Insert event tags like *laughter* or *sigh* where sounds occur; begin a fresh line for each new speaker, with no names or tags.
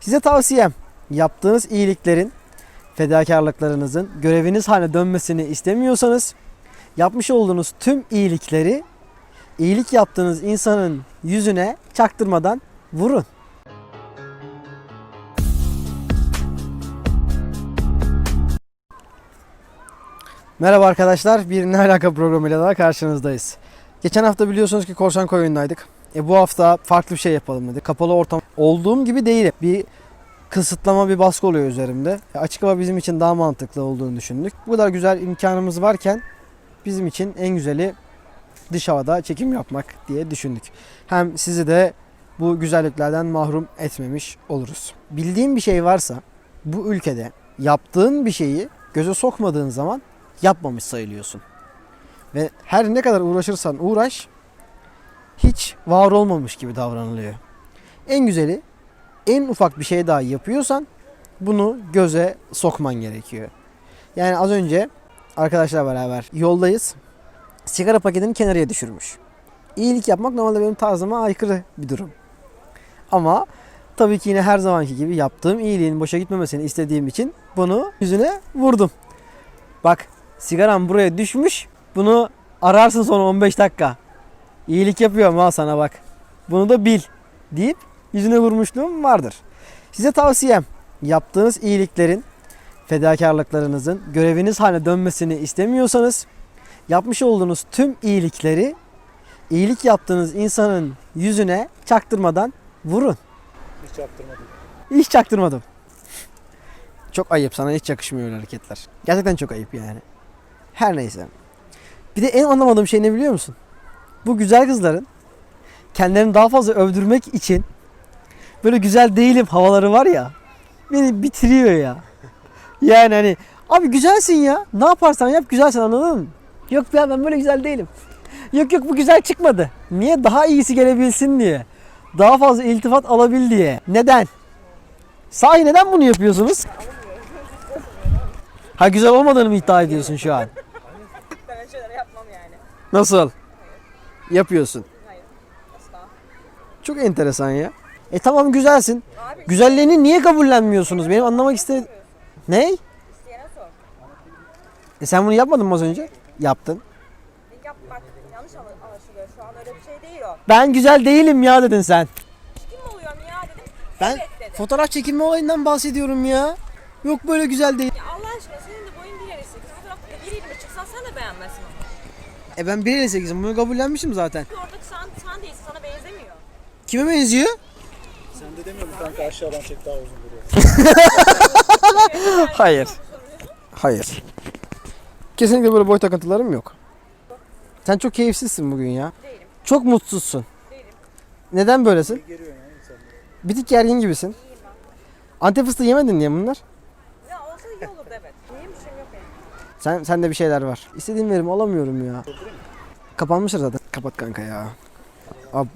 Size tavsiyem yaptığınız iyiliklerin, fedakarlıklarınızın göreviniz haline dönmesini istemiyorsanız yapmış olduğunuz tüm iyilikleri iyilik yaptığınız insanın yüzüne çaktırmadan vurun. Merhaba arkadaşlar. Bir Ne Alaka programıyla daha karşınızdayız. Geçen hafta biliyorsunuz ki Korsan Koyun'daydık. E bu hafta farklı bir şey yapalım dedik. Kapalı ortam olduğum gibi değil. Bir kısıtlama bir baskı oluyor üzerimde. E açık hava bizim için daha mantıklı olduğunu düşündük. Bu kadar güzel imkanımız varken bizim için en güzeli dış havada çekim yapmak diye düşündük. Hem sizi de bu güzelliklerden mahrum etmemiş oluruz. Bildiğin bir şey varsa bu ülkede yaptığın bir şeyi göze sokmadığın zaman yapmamış sayılıyorsun. Ve her ne kadar uğraşırsan uğraş hiç var olmamış gibi davranılıyor. En güzeli en ufak bir şey daha yapıyorsan bunu göze sokman gerekiyor. Yani az önce arkadaşlar beraber yoldayız. Sigara paketini kenarıya düşürmüş. İyilik yapmak normalde benim tarzıma aykırı bir durum. Ama tabii ki yine her zamanki gibi yaptığım iyiliğin boşa gitmemesini istediğim için bunu yüzüne vurdum. Bak sigaram buraya düşmüş. Bunu ararsın sonra 15 dakika. İyilik yapıyorum ha sana bak. Bunu da bil deyip yüzüne vurmuşluğum vardır. Size tavsiyem yaptığınız iyiliklerin, fedakarlıklarınızın göreviniz haline dönmesini istemiyorsanız yapmış olduğunuz tüm iyilikleri iyilik yaptığınız insanın yüzüne çaktırmadan vurun.
Hiç yaptırmadım.
Hiç çaktırmadım. Çok ayıp sana hiç yakışmıyor öyle hareketler. Gerçekten çok ayıp yani. Her neyse. Bir de en anlamadığım şey ne biliyor musun? Bu güzel kızların kendilerini daha fazla övdürmek için böyle güzel değilim havaları var ya beni bitiriyor ya. Yani hani abi güzelsin ya. Ne yaparsan yap güzelsin anladın mı? Yok ya ben böyle güzel değilim. Yok yok bu güzel çıkmadı. Niye? Daha iyisi gelebilsin diye. Daha fazla iltifat alabil diye. Neden? Sahi neden bunu yapıyorsunuz? Ha güzel olmadığını mı iddia ediyorsun şu an?
Ben öyle şeyler yapmam yani.
Nasıl? Yapıyorsun.
Hayır. Asla.
Çok enteresan ya. E tamam güzelsin.
Abi
Güzelliğini niye kabullenmiyorsunuz? Benim anlamak iste... Ne?
isteyene sor.
E sen bunu yapmadın mı az önce? Yaptın.
Yapmak yanlış anla- anlaşılıyor. Şu an öyle bir şey değil o.
Ben güzel değilim ya dedin sen.
Kim oluyorum ya dedim.
Ben
Evet dedi.
fotoğraf çekilme olayından bahsediyorum ya. Yok böyle güzel değil.
Ya Allah aşkına senin de boyun 1.58. Fotoğrafta 1.20 çıksan sen de beğenmezsin onu.
E ben 1.58'im bunu kabullenmişim zaten.
Oradaki sen, sen değilsin sana benzemiyor.
Kime benziyor?
Sen de demiyor musun kanka aşağıdan çek daha uzun duruyor. *laughs*
Hayır. Hayır. Kesinlikle böyle boy takıntılarım yok. Sen çok keyifsizsin bugün ya.
Değilim.
Çok mutsuzsun.
Değilim.
Neden böylesin? Bir tık gergin gibisin.
İyiyim ben.
Antep fıstığı yemedin diye bunlar.
Ya olsa iyi olurdu evet. İyiyim bir şeyim yok benim.
Sen sende bir şeyler var. İstediğim verimi alamıyorum ya. Kapanmıştır zaten. Kapat kanka ya. Abi